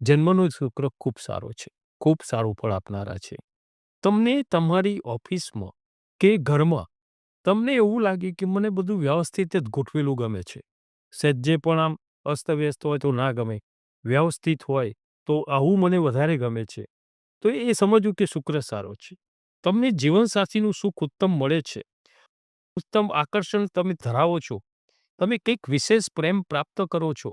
જન્મનો શુક્ર ખૂબ સારો છે, ખૂબ સારું ફળ આપનારા છે. તમને તમારી ઓફિસમાં કે ઘરમાં તમને એવું લાગે કે મને બધું વ્યવસ્થિત જ ગોઠવેલું ગમે છે. સજ્જે પણ આમ અસ્તવ્યસ્ત હોય તો ના ગમે, વ્યવસ્થિત હોય તો આવું મને વધારે ગમે છે. તો એ સમજવું કે શુક્ર સારો છે. તમને જીવનસાથીનું સુખ ઉત્તમ મળે છે. ઉત્તમ આકર્ષણ તમે ધરાવો છો. તમે કંઈક વિશેષ પ્રેમ પ્રાપ્ત કરો છો.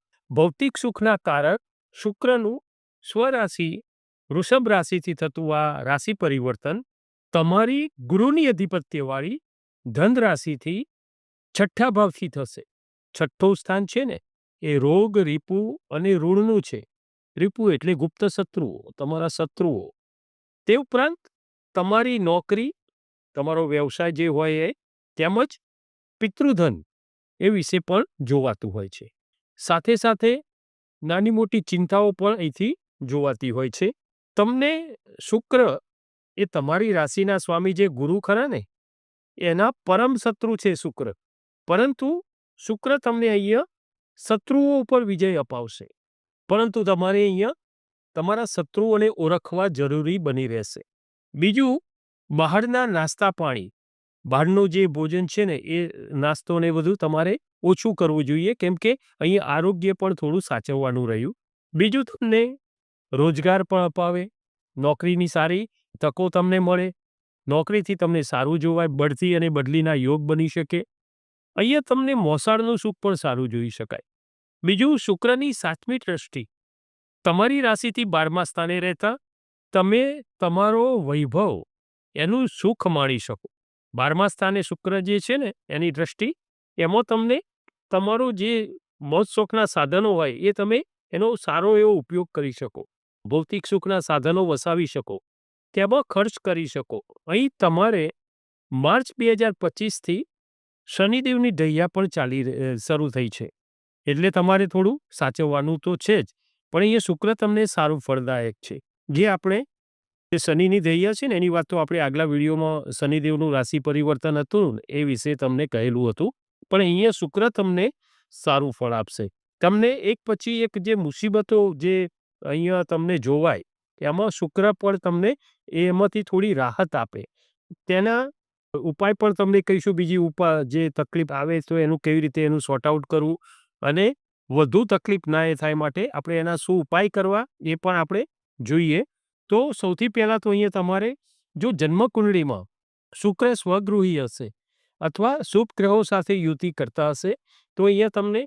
ભૌતિક સુખના કારક શુક્રનું સ્વરાશિ, વૃષભ રાશિથી થતું આ રાશિ પરિવર્તન તમારી ગુરુની અધિપત્યવાળી ધન રાશિથી છઠ્ઠા ભાવથી થશે. છઠ્ઠું સ્થાન છે ને, એ રોગ, રીપુ અને ઋણનું છે. રીપુ એટલે ગુપ્ત શત્રુઓ, તમારા શત્રુઓ. તે ઉપરાંત તમારી નોકરી, તમારો વ્યવસાય જે હોય એ, તેમજ પિતૃધન એ વિશે પણ જોવાતું હોય છે. સાથે સાથે નાની મોટી ચિંતાઓ પણ અહીંથી જોવાતી હોય છે. તમને શુક્ર એ તમારી રાશિના સ્વામી જે ગુરુ ખરા ને, એના પરમ શત્રુ છે શુક્ર. પરંતુ શુક્ર તમને અહીંયા શત્રુઓ ઉપર વિજય અપાવશે. પરંતુ તમારે અહીંયા તમારા શત્રુઓને ઓળખવા જરૂરી બની રહેશે. બીજું, બહારના નાસ્તા પાણી. બહારનું જે ભોજન છે ને, એ નાસ્તો ને બધું તમારે ઓછું કરવું જોઈએ, કેમ કે અહીં આરોગ્ય પણ થોડું સાચવવાનું રહ્યું. બીજું તમને રોજગાર પણ અપાવે, નોકરીની સારી તકો તમને મળે, નોકરીથી તમને સારું જોવાય, બઢતી અને બદલીના યોગ બની શકે. અહીંયા તમને મોસાળનું સુખ પણ સારું જોઈ શકાય. બીજું, શુક્રની સાતમી દ્રષ્ટિ. તમારી રાશિથી બારમા સ્થાને રહેતા તમે તમારો વૈભવ એનું સુખ માણી શકો. બારમા સ્થાને શુક્ર જે છે ને, એની દ્રષ્ટિ, એમાં તમને તમારું જે મોજ શોખના સાધનો હોય, એ તમે એનો સારો એવો ઉપયોગ કરી શકો. ભૌતિક સુખના સાધનો વસાવી શકો. તેમાં ખર્ચ કરી શકો. અહીં તમારે માર્ચ બે હજાર પચીસથી શનિદેવની ઢૈયા પણ ચાલી શરૂ થઈ છે. એટલે તમારે થોડું સાચવવાનું તો છે જ, પણ અહીંયા શુક્ર તમને સારું ફળદાયક છે. જે આપણે જે શનિની ધૈયા છે ને, એની વાત તો આપણે આગલા વિડીયોમાં શનિદેવનું રાશિ પરિવર્તન હતું એ વિશે તમને કહેલું હતું. પણ અહીંયા શુક્ર તમને સારું ફળ આપશે. તમને એક પછી એક જે મુસીબતો જે અહીંયા તમને જોવાય, એમાં શુક્ર પણ તમને એમાંથી થોડી રાહત આપે. તેના ઉપાય પણ તમને કહીશું, બીજી ઉપાય જે તકલીફ આવે તો એનું કેવી રીતે એનું સોર્ટ આઉટ કરવું અને વધુ તકલીફ ના એ થાય માટે આપણે એના શું ઉપાય કરવા એ પણ આપણે જોઈએ. તો સૌથી પહેલાં તો અહીંયા તમારે જો જન્મકુંડળીમાં શુક્ર સ્વગૃહી હશે અથવા શુભ ગ્રહો સાથે યુતિ કરતા હશે, તો અહીંયા તમને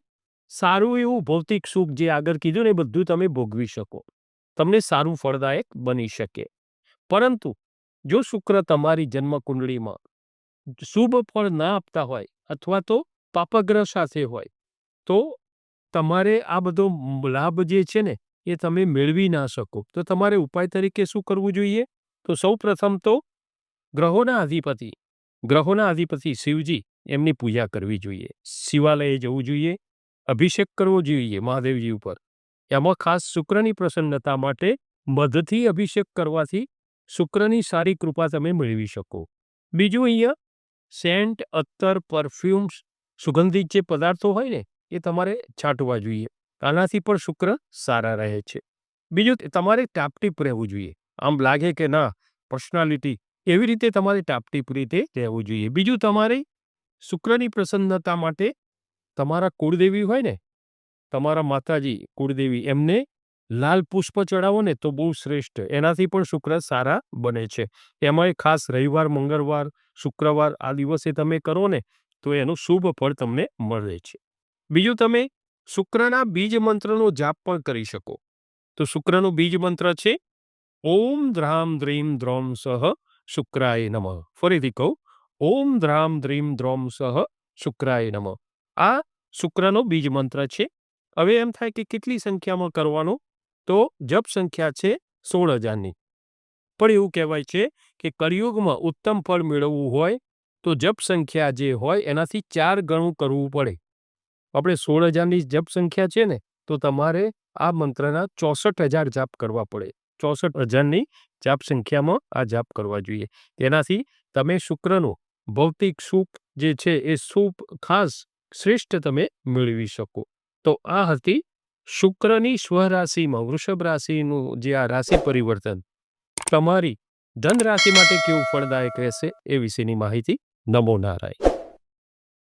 સારું એવું ભૌતિક સુખ જે આગળ કીધું ને એ બધું તમે ભોગવી શકો. તમને સારું ફળદાયક બની શકે. પરંતુ જો શુક્ર તમારી જન્મકુંડળીમાં શુભ ફળ ના આપતા હોય અથવા તો પાપગ્રહ સાથે હોય, તો તમારે આ બધો લાભ જે છે ને એ તમે મેળવી ના શકો. તો તમારે ઉપાય તરીકે શું કરવું જોઈએ? તો સૌ પ્રથમ તો ગ્રહોના અધિપતિ ગ્રહોના અધિપતિ શિવજી એમની પૂજા કરવી જોઈએ. શિવાલયે જવું જોઈએ, અભિષેક કરવો જોઈએ મહાદેવજી ઉપર. એમાં ખાસ શુક્રની પ્રસન્નતા માટે મધથી અભિષેક કરવાથી શુક્રની સારી કૃપા તમે મેળવી શકો. બીજું અહીંયા, સેન્ટ અત્તર પરફ્યુમ્સ, સુગંધિત જે પદાર્થો હોય ને, એ તમારે છાંટવા જોઈએ. આનાથી પણ શુક્ર સારા રહે છે. બીજું તમારે ટાપટીપ રહેવું જોઈએ. આમ લાગે કે ના, પર્સનાલિટી એવી રીતે તમારે ટાપટીપ રીતે રહેવું જોઈએ. બીજું તમારે શુક્રની પ્રસન્નતા માટે તમારા કુળદેવી હોય ને, તમારા માતાજી, કુળદેવી, એમને લાલ પુષ્પ ચડાવો ને તો બહુ શ્રેષ્ઠ. એનાથી પણ શુક્ર સારા બને છે. એમાંય ખાસ રવિવાર, મંગળવાર, શુક્રવાર આ દિવસે તમે કરો ને, તો એનું શુભ ફળ તમને મળે છે. બીજું તમે શુક્રના બીજ મંત્રનો જાપ પણ કરી શકો. તો શુક્રનો બીજ મંત્ર છે, ઓમ દ્રામ દ્રીમ દ્રોમ સહ શુક્રાય નમઃ. ફરીથી કહું, ઓમ દ્રામ દ્રીમ દ્રોમ સહ શુક્રાય નમઃ. આ શુક્રનો બીજ મંત્ર છે. હવે એમ થાય કે કેટલી સંખ્યામાં કરવાનો? તો જપ સંખ્યા છે સોળ હજારની. પણ એવું કહેવાય છે કે કળિયુગમાં ઉત્તમ ફળ મેળવવું હોય તો જપ સંખ્યા જે હોય એનાથી ચાર ગણું કરવું પડે. આપણે સોળ હજારની જપ સંખ્યા છે ને, તો તમારે આ મંત્રના ચોસઠ હજાર જાપ કરવા પડે. ચોસઠ હજારની જાપ સંખ્યામાં આ જાપ કરવા જોઈએ. તેનાથી તમે શુક્રનું ભૌતિક સુખ જે છે એ સુખ ખાસ શ્રેષ્ઠ તમે મેળવી શકો. તો આ હતી શુક્રની સ્વરાશિમાં, વૃષભ રાશિનું જે આ રાશિ પરિવર્તન. તમારી ધન રાશિ માટે કેવું ફળદાયક રહેશે એ વિશેની માહિતી નમો નારાયણ.